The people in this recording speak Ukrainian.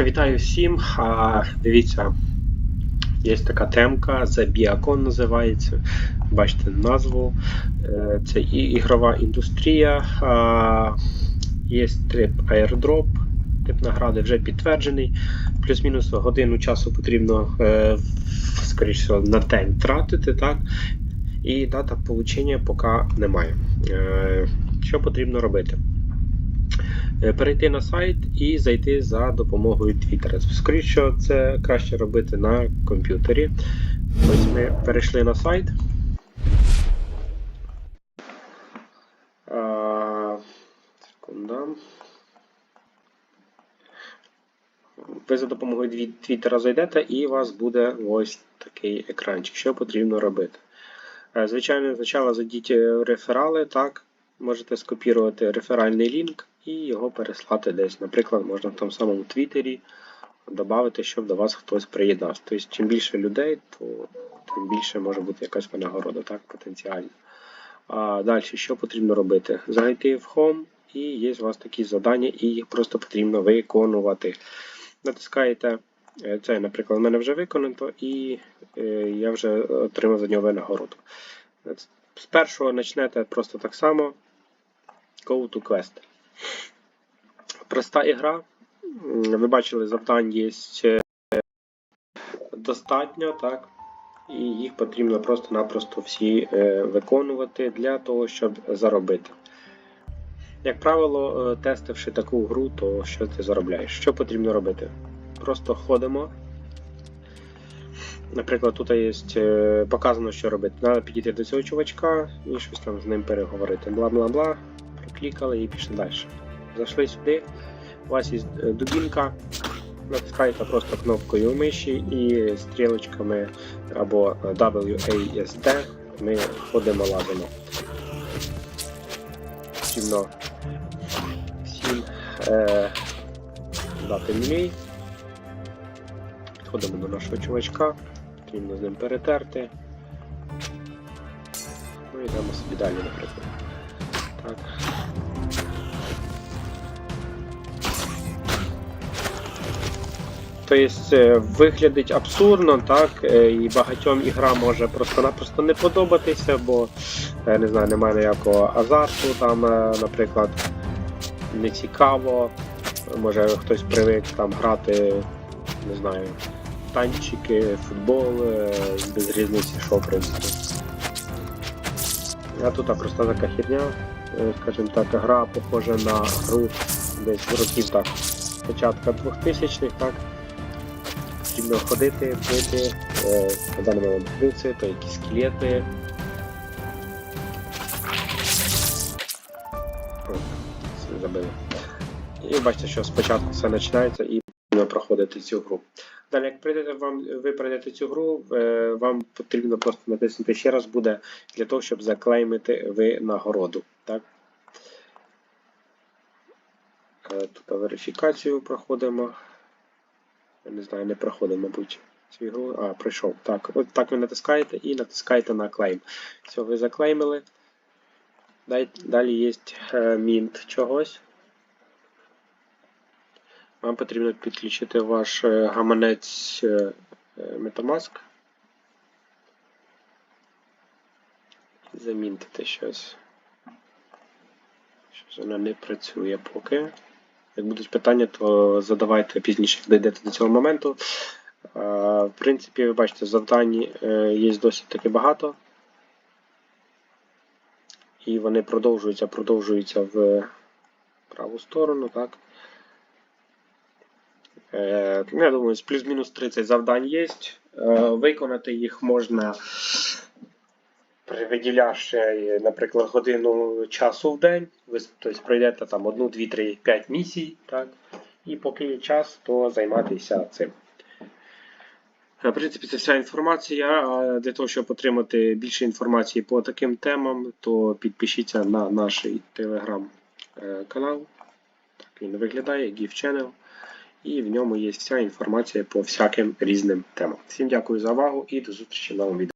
Вітаю всім. А, дивіться, є така темка, The Biacon називається. Бачите назву. Е, Це і ігрова індустрія. Є тип airdrop, тип награди вже підтверджений. Плюс-мінус годину часу потрібно, е, всього, на день тратити, так? І дата получення поки немає. Е, Що потрібно робити? Е, перейти на сайт і зайти за допомогою Twitter. Скоріше, це краще робити на комп'ютері. Ось ми перейшли на сайт. Секунда. Ви за допомогою Твіттера зайдете і у вас буде ось такий екранчик. Що потрібно робити? Е, Звичайно, спочатку зайдіть в реферали, так. Можете скопірувати реферальний лінк і його переслати десь. Наприклад, можна в тому самому Твіттері додати, щоб до вас хтось приєднався. Тобто, чим більше людей, то тим більше може бути якась винагорода, так, потенціально. А далі, що потрібно робити? Зайти в Home, і є у вас такі завдання, і їх просто потрібно виконувати. Натискаєте е, це, наприклад, у мене вже виконано, і е, я вже отримав за нього винагороду. З першого почнете просто так само. Go to Quest. Проста ігра. Ви бачили, завдань є е, достатньо, так? І їх потрібно просто-напросто всі е, виконувати для того, щоб заробити. Як правило, е, тестивши таку гру, то що ти заробляєш? Що потрібно робити? Просто ходимо. Наприклад, тут є показано, що робити. Треба підійти до цього чувачка і щось там з ним переговорити. Бла-бла-бла. Проклікали і пішли далі. Зайшли сюди. У вас є е, дубінка. Натискаєте просто кнопкою миші і стрілочками або WASD ми ходимо лазимо. Потрібно всім е, дати мілей. Підходимо до нашого чувачка, потрібно з ним перетерти. Ну і йдемо собі далі, наприклад. Так. Тобто виглядить абсурдно, так, е, і багатьом ігра може просто-напросто не подобатися, бо я не знаю, немає ніякого азарту, там, е, наприклад, не цікаво. Може хтось привик там грати, не знаю, танчики, футбол, е, без різниці, що в принципі. А тут просто така херня, е, скажімо так, гра похожа на гру десь років так, початка 2000-х, так. Потрібно ходити, бити, е, на даний момент то якісь скелети. Забили. І бачите, що спочатку все починається і потрібно проходити цю гру. Далі, як прийдете вам, ви пройдете цю гру, е, вам потрібно просто натиснути ще раз буде для того, щоб заклеймити ви нагороду. Так? Е, Тут верифікацію проходимо. Я не знаю, не проходимо, мабуть, цю ігру. А, пройшов. Так, от так ви натискаєте і натискаєте на клейм. Все, ви заклеймили. Далі є е, мінт чогось. Вам потрібно підключити ваш е, гаманець е, Metamask. Замінтити щось. Щось воно не працює поки. Як будуть питання, то задавайте пізніше, як дійдете до цього моменту. В принципі, ви бачите, завдань е, є досить таки багато. І вони продовжуються, продовжуються в праву сторону, так. Е, Я думаю, з плюс-мінус 30 завдань є. Е, Виконати їх можна, виділявши, наприклад, годину часу в день. Ви тобто, пройдете там 1, 2, 3, 5 місій, так? і поки є час, то займатися цим. Е, В принципі, це вся інформація. Для того, щоб отримати більше інформації по таким темам, то підпишіться на наш телеграм-канал. Так він виглядає, GIF Channel. І в ньому є вся інформація по всяким різним темам. Всім дякую за увагу і до зустрічі в новому відео.